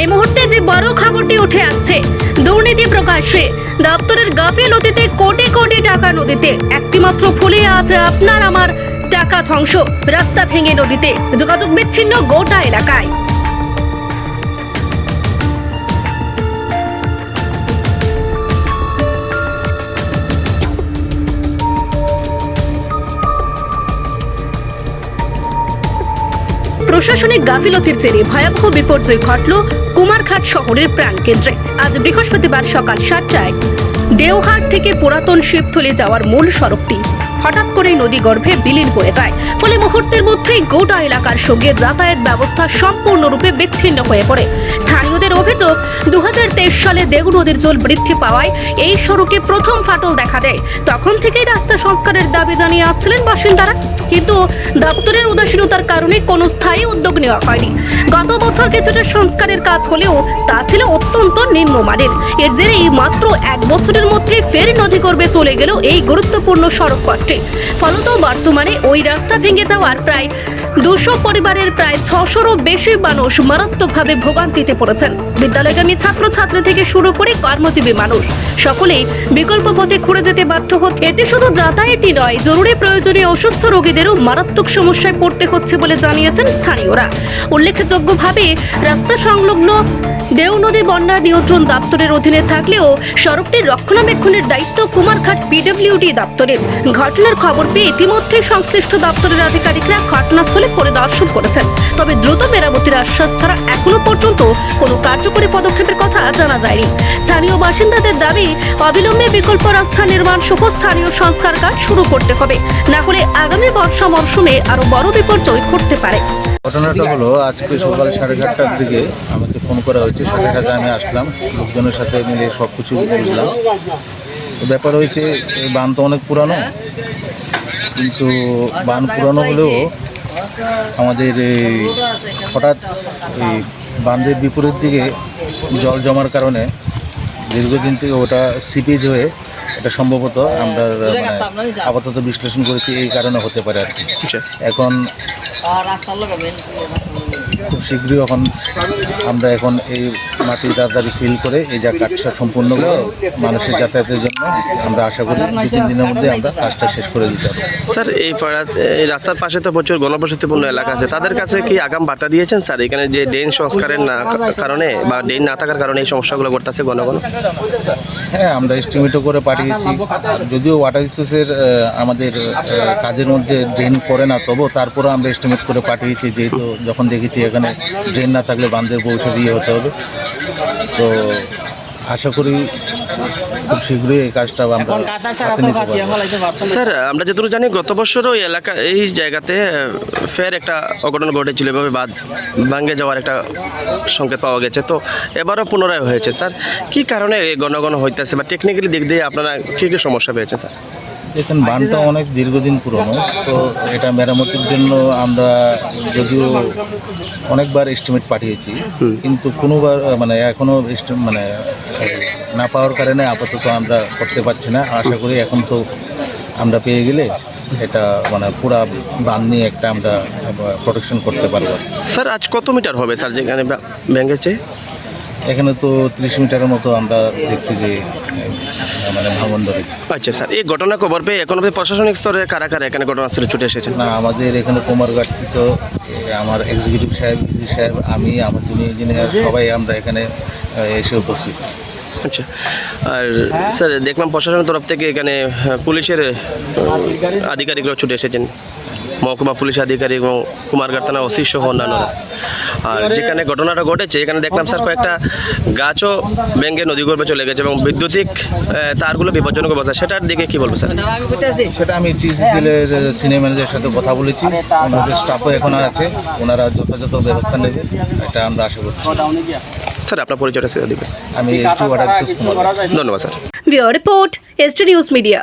এই মুহূর্তে যে বড় খবরটি উঠে আসছে, দুর্নীতি প্রকাশ্যে, দপ্তরের গাফিলতিতে কোটি কোটি টাকা নদীতে। একটিমাত্র ফুলে আছে আপনার আমার টাকা ধ্বংস, রাস্তা ভেঙে নদীতে। যোগাযোগ বিচ্ছিন্ন গোটা এলাকায়। প্রশাসনিক গাফিলতির জেরে ভয়াবহ বিপর্যয় ঘটল কুমারঘাট শহরের প্রাণকেন্দ্রে। আজ বৃহস্পতিবার সকাল সাতটায় দেওহাট থেকে পুরাতন শিবথলি যাওয়ার মূল সড়কটি হঠাৎ করেই নদী গর্ভে বিলীন হয়ে যায়। ফলে মুহূর্তের মধ্যেই গোটা এলাকার সঙ্গে যাতায়াত ব্যবস্থা সম্পূর্ণরূপে বিচ্ছিন্ন হয়ে পড়ে। স্থানীয়দের অভিযোগ দু সালে দেগু নদীর জল বৃদ্ধি পাওয়ায় এই সড়কে প্রথম ফাটল দেখা দেয়। তখন থেকেই রাস্তা সংস্কারের দাবি জানিয়ে আসছিলেন বাসিন্দারা। কিন্তু দপ্তরের উদাসীনতার কারণে কোনো স্থায়ী উদ্যোগ নেওয়া হয়নি। গত বছর কিছুটা সংস্কারের কাজ হলেও তা ছিল অত্যন্ত নিম্নমানের। এর জেরেই মাত্র এক বছরের মধ্যে ফের নদী গর্ভে চলে গেল এই গুরুত্বপূর্ণ সড়ক পথটি ফলত বর্তমানে ওই রাস্তা ভেঙে যাওয়ার প্রায় দুশো পরিবারের প্রায় ছশোরও বেশি মানুষ মারাত্মকভাবে ভোগান্তিতে পড়েছেন। বিদ্যালয়গামী ছাত্রছাত্রী থেকে শুরু করে কর্মজীবী মানুষ। সকলেই বিকল্প পথে ঘুরে যেতে বাধ্য হচ্ছে এতে শুধু যাতায়াতই নয়, জরুরি প্রয়োজনে অসুস্থ রোগীদেরও মারাত্মক সমস্যায় পড়তে হচ্ছে বলে জানিয়েছেন স্থানীয়রা। উল্লেখযোগ্যভাবে রাস্তা সংলগ্ন দেও নদী বন্যা নিয়ন্ত্রণ দপ্তরের অধীনে থাকলেও সড়কটির রক্ষণাবেক্ষণের দায়িত্ব কুমারঘাট পিডব্লিউডি দপ্তরের। ঘটনার খবর পেয়ে ইতিমধ্যে সংশ্লিষ্ট দপ্তরের আধিকারিকরা ঘটনাস্থলে পরিদর্শন করেছেন। তবে দ্রুত মেরামতির আশ্বাস ছাড়া এখনও পর্যন্ত কোনো কার্যকরী পদক্ষেপের কথা জানা যায়নি। স্থানীয় বাসিন্দাদের দাবি, অবিলম্বে বিকল্প রাস্তা নির্মাণ সহ স্থানীয় সংস্কার কাজ শুরু করতে হবে। না হলে আগামী বর্ষা মরশুমে আরও বড় বিপর্যয় ঘটতে পারে। ঘটনাটা হলো, আজকে সকাল সাড়ে সাতটার দিকে আমাকে ফোন করা হয়েছে। সাড়ে সাতটায় আমি আসলাম, লোকজনের সাথে মিলে সব কিছু বুঝলাম। ব্যাপার হয়েছে এই বান তো অনেক পুরানো। কিন্তু বান পুরানো হলেও আমাদের এই হঠাৎ এই বাঁধের বিপরীত দিকে জল জমার কারণে দীর্ঘদিন থেকে ওটা সিপেজ হয়ে এটা সম্ভবত আমরা মানে আপাতত বিশ্লেষণ করেছি এই কারণে হতে পারে আর কি। এখন খুব শীঘ্রই এখন আমরা এখন এই মাটি তাড়াতাড়ি ফিল করে এই যা কাজটা সম্পূর্ণ করে মানুষের যাতায়াতের জন্য আমরা আশা করি দু তিন দিনের মধ্যে আমরা কাজটা শেষ করে দিতে পারব। স্যার এই পাড়া এই রাস্তার পাশে তো প্রচুর গণবসতিপূর্ণ এলাকা আছে। তাদের কাছে কি আগাম বার্তা দিয়েছেন স্যার? এখানে যে ড্রেন সংস্কারের না কারণে বা ড্রেন না থাকার কারণে এই সমস্যাগুলো ঘটতেছে গণগণ? হ্যাঁ আমরা এস্টিমেটও করে পাঠিয়েছি। যদিও ওয়াটার রিসোর্সের আমাদের কাজের মধ্যে ড্রেন করে না তবুও তারপরে আমরা এস্টিমেট করে পাঠিয়েছি যেহেতু যখন দেখেছি এখানে ড্রেন না থাকলে বান্ধের পৌঁছে দিয়ে হতে হবে। তো আশা করি খুব শীঘ্রই এই কাজটা স্যার আমরা যতটুকু জানি গত বছরও এই এলাকা এই জায়গাতে ফের একটা অঘটন ঘটেছিল এভাবে বাদ ভাঙ্গে যাওয়ার একটা সংকেত পাওয়া গেছে। তো এবারও পুনরায় হয়েছে স্যার। কি কারণে এই গণগণ হইতেছে বা টেকনিক্যালি দিক দিয়ে আপনারা কী কী সমস্যা পেয়েছেন স্যার? দেখুন বানটা অনেক দীর্ঘদিন পুরনো তো এটা মেরামতির জন্য আমরা যদিও অনেকবার এস্টিমেট পাঠিয়েছি কিন্তু কোনোবার মানে এখনও মানে না পাওয়ার কারণে আপাতত আমরা করতে পারছি না। আশা করি এখন তো আমরা পেয়ে গেলে এটা মানে পুরা বান নিয়ে একটা আমরা প্রোটেকশন করতে পারব। স্যার আজ কত মিটার হবে স্যার যেখানে ভেঙেছে এখানে তো ত্রিশ মিটারের মতো আমরা দেখছি যে মানে ভাঙন ধরেছে। আচ্ছা স্যার এই ঘটনা খবর পেয়ে এখন অবধি প্রশাসনিক স্তরে কারা কারা এখানে ঘটনাস্থলে ছুটে এসেছেন? না আমাদের এখানে কুমারঘাট স্থিত আমার এক্সিকিউটিভ সাহেব সাহেব আমি আমার যিনি ইঞ্জিনিয়ার সবাই আমরা এখানে এসে উপস্থিত। আচ্ছা আর স্যার দেখলাম প্রশাসনের তরফ থেকে এখানে পুলিশের আধিকারিকরা ছুটে এসেছেন। মহকুমা পুলিশ আধিকারিক এবং কুমারঘাট থানা ওসি সহ অন্যান্যরা। আর যেখানে ঘটনাটা ঘটেছে এখানে দেখলাম স্যার কয়েকটা গাছও ভেঙে নদীগর্ভে চলে গেছে এবং বৈদ্যুতিক তারগুলো বিপজ্জনক অবস্থা। সেটার দিকে কি বলব স্যার? সেটা আমি টিসিসিএলের সিনিয়র ম্যানেজারের সাথে কথা বলেছি। ওনাদের স্টাফও এখন আছে ওনারা যথাযথ ব্যবস্থা নেবে এটা আমরা আশা করছি। স্যার আপনার পরিচয়টা সেটা দিবেন। আমি এস টি ওয়াটার ধন্যবাদ sir. Report ST news media.